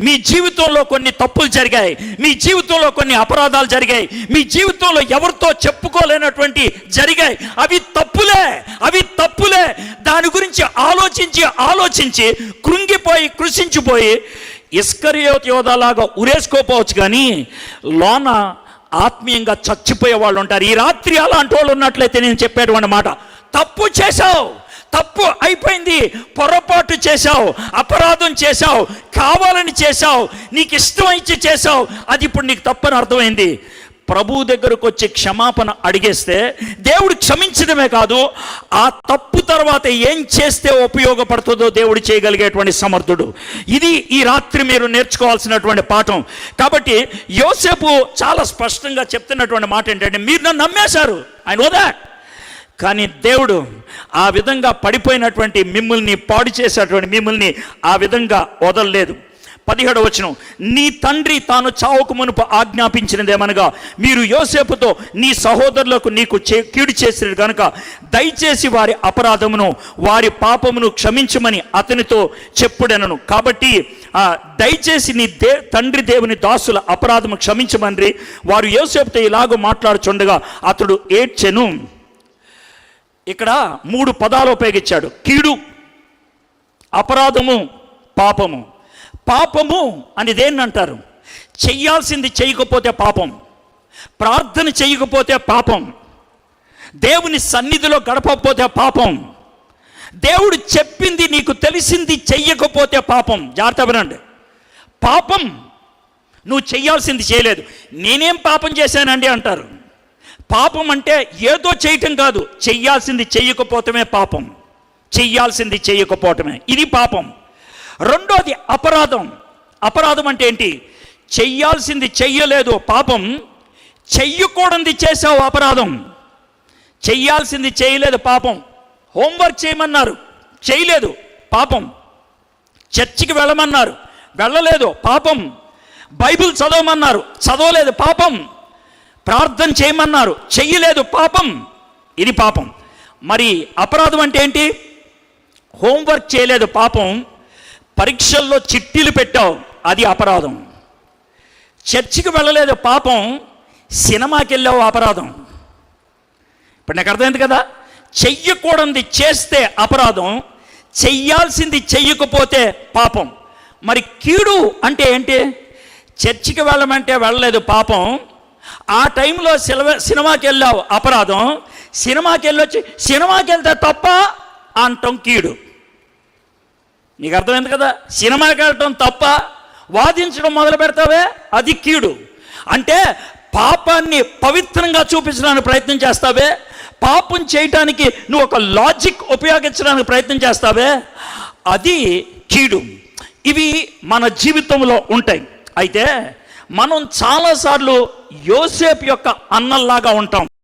మీ జీవితంలో కొన్ని తప్పులు జరిగాయి. మీ జీవితంలో కొన్ని అపరాధాలు జరిగాయి. మీ జీవితంలో ఎవరితో చెప్పుకోలేనటువంటి జరిగాయి. అవి తప్పులే అవి తప్పులే. దాని గురించి ఆలోచించి ఆలోచించి కృంగిపోయి కృషించిపోయి ఇస్కరియోత్ యోధాలాగా ఉరేసుకోపోవచ్చు కానీ లోన ఆత్మీయంగా చచ్చిపోయే వాళ్ళు ఉంటారు. ఈ రాత్రి అలాంటి వాళ్ళు ఉన్నట్లయితే నేను చెప్పేటువంటి మాట. తప్పు చేశావు. పొరపాటు చేశావు అపరాధం చేశావు కావాలని చేశావు నీకు ఇష్టం ఇచ్చి చేశావు అది ఇప్పుడు నీకు తప్పని అర్థమైంది. ప్రభు దగ్గరకు వచ్చి క్షమాపణ అడిగేస్తే దేవుడు క్షమించడమే కాదు ఆ తప్పు తర్వాత ఏం చేస్తే ఉపయోగపడుతుందో దేవుడు చేయగలిగేటువంటి సమర్థుడు. ఇది ఈ రాత్రి మీరు నేర్చుకోవాల్సినటువంటి పాఠం. కాబట్టి యోసేపు చాలా స్పష్టంగా చెప్తున్నటువంటి మాట ఏంటంటే మీరు నన్ను నమ్మేశారు. ఐ నో దాట్ కానీ దేవుడు ఆ విధంగా పడిపోయినటువంటి మిమ్మల్ని పాడు చేసేటువంటి మిమ్మల్ని ఆ విధంగా వదలలేదు. పదిహేడు వచనం నీ తండ్రి తాను చావుకు మునుపు ఆజ్ఞాపించినదేమనగా మీరు యోసేపుతో నీ సహోదరులకు నీకు చే కీడు చేసిరు కనుక దయచేసి వారి అపరాధమును వారి పాపమును క్షమించమని అతనితో చెప్పుడెనను. కాబట్టి దయచేసి నీ దే తండ్రి దేవుని దాసుల అపరాధము క్షమించమని వారు యోసేపుతో ఇలాగ మాట్లాడుచుండగా అతడు ఏడ్చెను. ఇక్కడ మూడు పదాలు ఉపయోగించాడు. కీడు అపరాధము పాపము. పాపము అని దేన్ని అంటారు చెయ్యాల్సింది చేయకపోతే పాపం. ప్రార్థన చేయకపోతే పాపం. దేవుని సన్నిధిలో గడపకపోతే పాపం. దేవుడు చెప్పింది నీకు తెలిసింది చెయ్యకపోతే పాపం. జాగ్రత్త వినండి. పాపం నువ్వు చెయ్యాల్సింది చేయలేదు. నేనేం పాపం చేశానండి అంటారు? పాపం అంటే ఏదో చేయటం కాదు. చెయ్యాల్సింది చెయ్యకపోవటమే పాపం. చెయ్యాల్సింది చెయ్యకపోవటమే. ఇది పాపం. రెండోది అపరాధం. అపరాధం అంటే ఏంటి? చెయ్యాల్సింది చెయ్యలేదు పాపం. చెయ్యకూడంది చేసావు అపరాధం. చెయ్యాల్సింది చేయలేదు పాపం. హోంవర్క్ చేయమన్నారు. చేయలేదు పాపం. చర్చికి వెళ్ళమన్నారు. వెళ్ళలేదు పాపం. బైబిల్ చదవమన్నారు. చదవలేదు పాపం. ప్రార్థన చేయమన్నారు. చెయ్యలేదు పాపం. ఇది పాపం. మరి అపరాధం అంటే ఏంటి? హోంవర్క్ చేయలేదు పాపం. పరీక్షల్లో చిట్టీలు పెట్టావు అది అపరాధం. చర్చికి వెళ్ళలేదు పాపం. సినిమాకి వెళ్ళావు అపరాధం. ఇప్పుడు నాకు అర్థమైంది కదా? చెయ్యకూడనిది చేస్తే అపరాధం చెయ్యాల్సింది చెయ్యకపోతే పాపం. మరి కీడు అంటే ఏంటి? చర్చికి వెళ్ళమంటే వెళ్ళలేదు పాపం. ఆ టైంలో సినిమా సినిమాకి వెళ్ళావు అపరాధం. సినిమాకి వెళ్ళొచ్చి సినిమాకి వెళ్తే తప్ప అంటాం కీడు. నీకు అర్థమైంది కదా? సినిమాకి వెళ్ళటం తప్ప వాదించడం మొదలు పెడతావే అది కీడు. అంటే పాపాన్ని పవిత్రంగా చూపించడానికి ప్రయత్నం చేస్తావే పాపం చేయటానికి నువ్వు ఒక లాజిక్ ఉపయోగించడానికి ప్రయత్నం చేస్తావే అది కీడు. ఇవి మన జీవితంలో ఉంటాయి. అయితే మనం చాలాసార్లు యోసేపు యొక్క అన్నల్లాగా ఉంటాం.